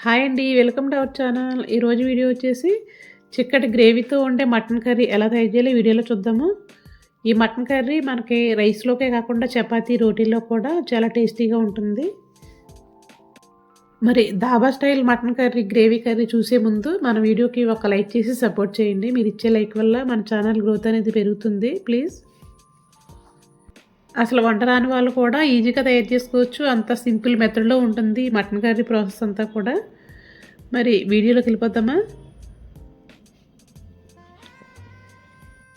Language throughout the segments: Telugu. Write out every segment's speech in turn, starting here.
హాయ్ అండి వెల్కమ్ టు అవర్ ఛానల్. ఈరోజు వీడియో వచ్చేసి చిక్కటి గ్రేవీతో ఉండే మటన్ కర్రీ ఎలా తయారు చేయాలి వీడియోలో చూద్దాము. ఈ మటన్ కర్రీ మనకి రైస్లోకే కాకుండా చపాతీ రోటీలో కూడా చాలా టేస్టీగా ఉంటుంది. మరి dhaba style mutton curry gravy curry చూసే ముందు మన వీడియోకి ఒక లైక్ చేసి సపోర్ట్ చేయండి. మీరు ఇచ్చే లైక్ వల్ల మన ఛానల్ గ్రోత్ అనేది పెరుగుతుంది. ప్లీజ్. అసలు వంట రాని వాళ్ళు కూడా ఈజీగా తయారు చేసుకోవచ్చు. అంత సింపుల్ మెథడ్లో ఉంటుంది మటన్ కర్రీ ప్రాసెస్ అంతా కూడా. మరి వీడియోలోకి వెళ్ళిపోతామా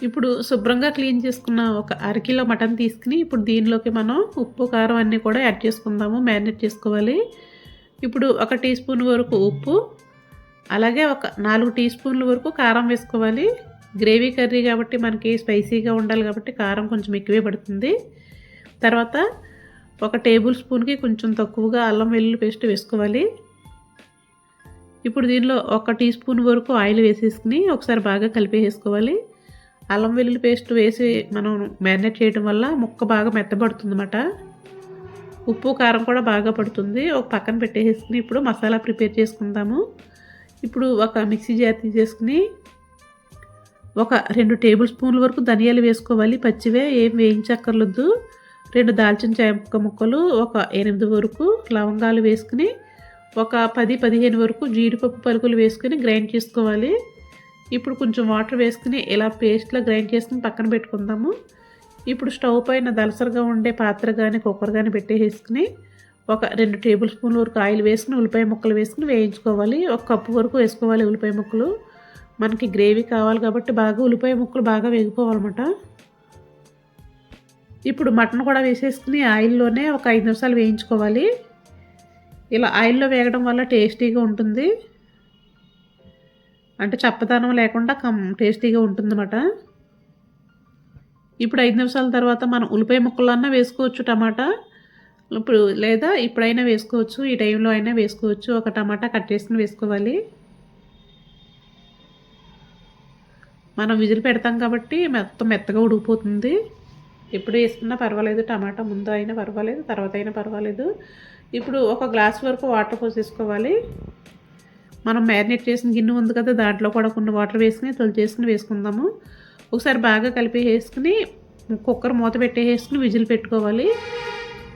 ఇప్పుడు శుభ్రంగా క్లీన్ చేసుకున్న ఒక అరకిలో మటన్ తీసుకుని ఇప్పుడు దీనిలోకి మనం ఉప్పు కారం అన్నీ కూడా యాడ్ చేసుకుందాము. మ్యారినేట్ చేసుకోవాలి. ఇప్పుడు ఒక టీ స్పూన్ వరకు ఉప్పు అలాగే ఒక నాలుగు టీ స్పూన్ల వరకు కారం వేసుకోవాలి. గ్రేవీ కర్రీ కాబట్టి మనకి స్పైసీగా ఉండాలి కాబట్టి కారం కొంచెం ఎక్కువే పడుతుంది. తర్వాత ఒక టేబుల్ స్పూన్కి కొంచెం తక్కువగా అల్లం వెల్లుల్లి పేస్ట్ వేసుకోవాలి. ఇప్పుడు దీనిలో ఒక టీ స్పూన్ వరకు ఆయిల్ వేసేసుకుని ఒకసారి బాగా కలిపేసుకోవాలి అల్లం వెల్లుల్లి పేస్ట్ వేసి మనం మ్యారినేట్ చేయడం వల్ల ముక్క బాగా మెత్తబడుతుంది అన్నమాట ఉప్పు కారం కూడా బాగా పడుతుంది. ఒక పక్కన పెట్టేసుకుని ఇప్పుడు మసాలా ప్రిపేర్ చేసుకుందాము. ఇప్పుడు ఒక మిక్సీ జార్ తీసేసుకుని ఒక రెండు టేబుల్ స్పూన్ల వరకు ధనియాలు వేసుకోవాలి. పచ్చివే ఏం వేయించక్కర్లేదు రెండు దాల్చిన చెక్క ముక్కలు ఒక ఎనిమిది వరకు లవంగాలు వేసుకుని ఒక పది పదిహేను వరకు జీడిపప్పు పలుకులు వేసుకుని గ్రైండ్ చేసుకోవాలి. ఇప్పుడు కొంచెం వాటర్ వేసుకుని ఇలా పేస్ట్లో గ్రైండ్ చేసుకుని పక్కన పెట్టుకుందాము. ఇప్పుడు స్టవ్ పైన దలసరగా ఉండే పాత్ర కానీ కుక్కర్ కానీ పెట్టేసుకుని ఒక రెండు టేబుల్ స్పూన్ల వరకు ఆయిల్ వేసుకుని ఉల్లిపాయ ముక్కలు వేసుకుని వేయించుకోవాలి. ఒక కప్పు వరకు వేసుకోవాలి ఉల్లిపాయ ముక్కలు. మనకి గ్రేవీ కావాలి కాబట్టి బాగా ఉల్లిపాయ ముక్కలు బాగా వేగిపోవాలన్నమాట. ఇప్పుడు మటన్ కూడా వేసేసుకుని ఆయిల్లోనే ఒక ఐదు నిమిషాలు వేయించుకోవాలి. ఇలా ఆయిల్లో వేగడం వల్ల టేస్టీగా ఉంటుంది. అంటే చప్పదనం లేకుండా కమ్ టేస్టీగా ఉంటుందన్నమాట. ఇప్పుడు ఐదు నిమిషాల తర్వాత మనం ఉల్లిపాయ ముక్కలన్నా వేసుకోవచ్చు టమాటా ఇప్పుడు లేదా ఇప్పుడైనా వేసుకోవచ్చు ఈ టైంలో అయినా వేసుకోవచ్చు. ఒక టమాటా కట్ చేసుకుని వేసుకోవాలి. మనం విజిల్ పెడతాం కాబట్టి మొత్తం మెత్తగా ఉడికిపోతుంది. ఎప్పుడు వేసుకున్నా పర్వాలేదు టమాటా ముందు అయినా పర్వాలేదు తర్వాత అయినా పర్వాలేదు. ఇప్పుడు ఒక గ్లాస్ వరకు వాటర్ పోసేసుకోవాలి. మనం మ్యారినేట్ చేసిన గిన్నె ఉంది కదా దాంట్లో కూడా కొన్ని వాటర్ వేసుకుని తొలి చేసుకుని వేసుకుందాము. ఒకసారి బాగా కలిపి వేసుకుని కుక్కర్ మూత పెట్టేసుకుని విజిల్ పెట్టుకోవాలి.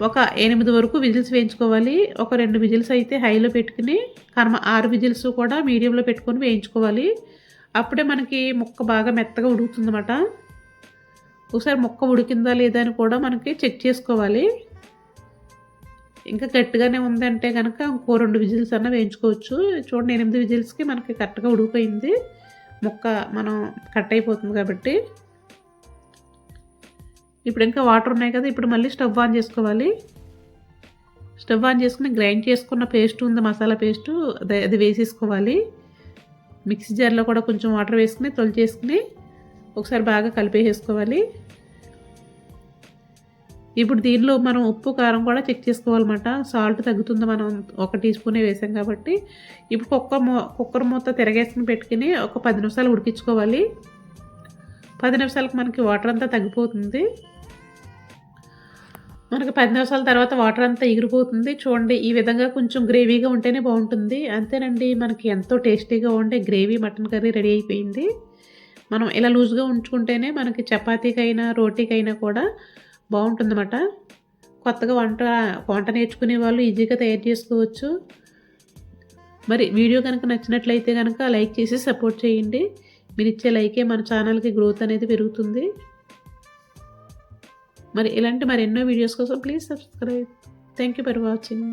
ఒక ఎనిమిది వరకు విజిల్స్ వేయించుకోవాలి. ఒక రెండు విజిల్స్ అయితే హైలో పెట్టుకుని కర్మ ఆరు విజిల్స్ కూడా మీడియంలో పెట్టుకొని వేయించుకోవాలి. అప్పుడే మనకి ముక్క బాగా మెత్తగా ఉడుకుతుందన్నమాట. ఒకసారి ముక్క ఉడికిందా లేదా అని కూడా మనకి చెక్ చేసుకోవాలి. ఇంకా గట్టిగానే ఉందంటే కనుక ఇంకో రెండు విజిల్స్ అన్న వేయించుకోవచ్చు. చూడండి ఎనిమిది విజిల్స్కి మనకి కరెక్ట్గా ఉడికిపోయింది. ముక్క మనం కట్ అయిపోతుంది కాబట్టి. ఇప్పుడు ఇంకా వాటర్ ఉన్నాయి కదా ఇప్పుడు మళ్ళీ స్టవ్ ఆన్ చేసుకోవాలి. స్టవ్ ఆన్ చేసుకుని గ్రైండ్ చేసుకున్న పేస్ట్ ఉంది మసాలా పేస్ట్. అది అది వేసేసుకోవాలి. మిక్సీ జార్లో కూడా కొంచెం వాటర్ వేసుకుని తొలి చేసుకుని ఒకసారి బాగా కలిపేసుకోవాలి ఇప్పుడు దీనిలో మనం ఉప్పు కారం కూడా చెక్ చేసుకోవాలన్నమాట. సాల్ట్ తగ్గుతుంది మనం ఒక టీ స్పూనే వేసాం కాబట్టి. ఇప్పుడు కుక్కర్ మూ కుక్కర్ మూత తిరగేసుకుని పెట్టుకుని ఒక పది నిమిషాలు ఉడికించుకోవాలి. పది నిమిషాలకు మనకి వాటర్ అంతా తగ్గిపోతుంది. మనకి పది నిమిషాల తర్వాత వాటర్ అంతా ఎగిరిపోతుంది. చూడండి ఈ విధంగా కొంచెం గ్రేవీగా ఉంటేనే బాగుంటుంది. అంతేనండి మనకి ఎంతో టేస్టీగా ఉండే గ్రేవీ మటన్ కర్రీ రెడీ అయిపోయింది. మనం ఇలా లూజ్గా ఉంచుకుంటేనే మనకి చపాతీకైనా రోటీకైనా కూడా బాగుంటుందన్నమాట. కొత్తగా వంట వంట నేర్చుకునే వాళ్ళు ఈజీగా తయారు చేసుకోవచ్చు. మరి వీడియో కనుక నచ్చినట్లయితే కనుక లైక్ చేసి సపోర్ట్ చేయండి. మీరు ఇచ్చే లైకే మన ఛానల్కి గ్రోత్ అనేది పెరుగుతుంది. మరి ఇలాంటి మరి ఎన్నో వీడియోస్ కోసం please subscribe. Thank you for watching.